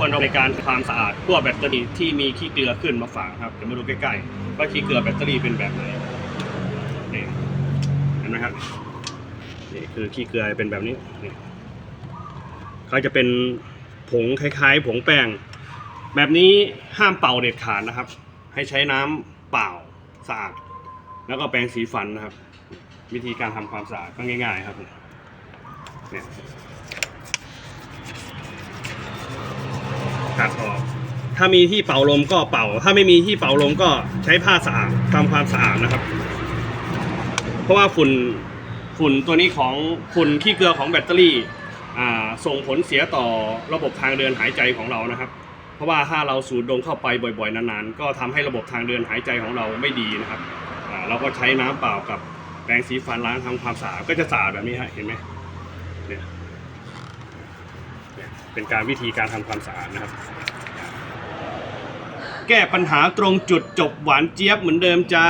ควรเอาในการทำความสะอาดพวกแบตเตอรี่ที่มีขี้เกลือขึ้นมาฝากครับเดี๋ยวมาดูใกล้ๆว่าขี้เกลือแบตเตอรี่เป็นแบบไหนนี่เห็นไหมครับนี่คือขี้เกลือเป็นแบบนี้นี่เขาจะเป็นผงคล้ายๆ ผงแป้งแบบนี้ห้ามเป่าเด็ดขาดนะครับ ให้ใช้น้ำเปล่าสะอาดแล้วก็แปรงสีฟันนะครับ วิธีการทำความสะอาดก็ง่าย ๆ ครับเนี่ย ตัดออก ถ้ามีที่เป่าลมก็เป่า ถ้าไม่มีที่เป่าลมก็ใช้ผ้าสะอาดทำความสะอาดนะครับ เพราะว่าฝุ่นฝุ่นตัวนี้ของฝุ่นขี้เกลือของแบตเตอรี่ส่งผลเสียต่อระบบทางเดินหายใจของเรานะครับ เพราะว่าถ้าเราสูดดมเข้าไปบ่อยๆนานๆ ก็ทำให้ระบบทางเดินหายใจของเราไม่ดีนะครับเราก็ใช้น้ำเปล่ากับแปรงสีฟันล้างทำความสะอาดก็จะสะอาดแบบนี้ฮะเห็นไหมเนี่ย เป็นการวิธีการทำความสะอาดนะครับ แก้ปัญหาตรงจุดจบหวานเจี๊ยบเหมือนเดิมจ้า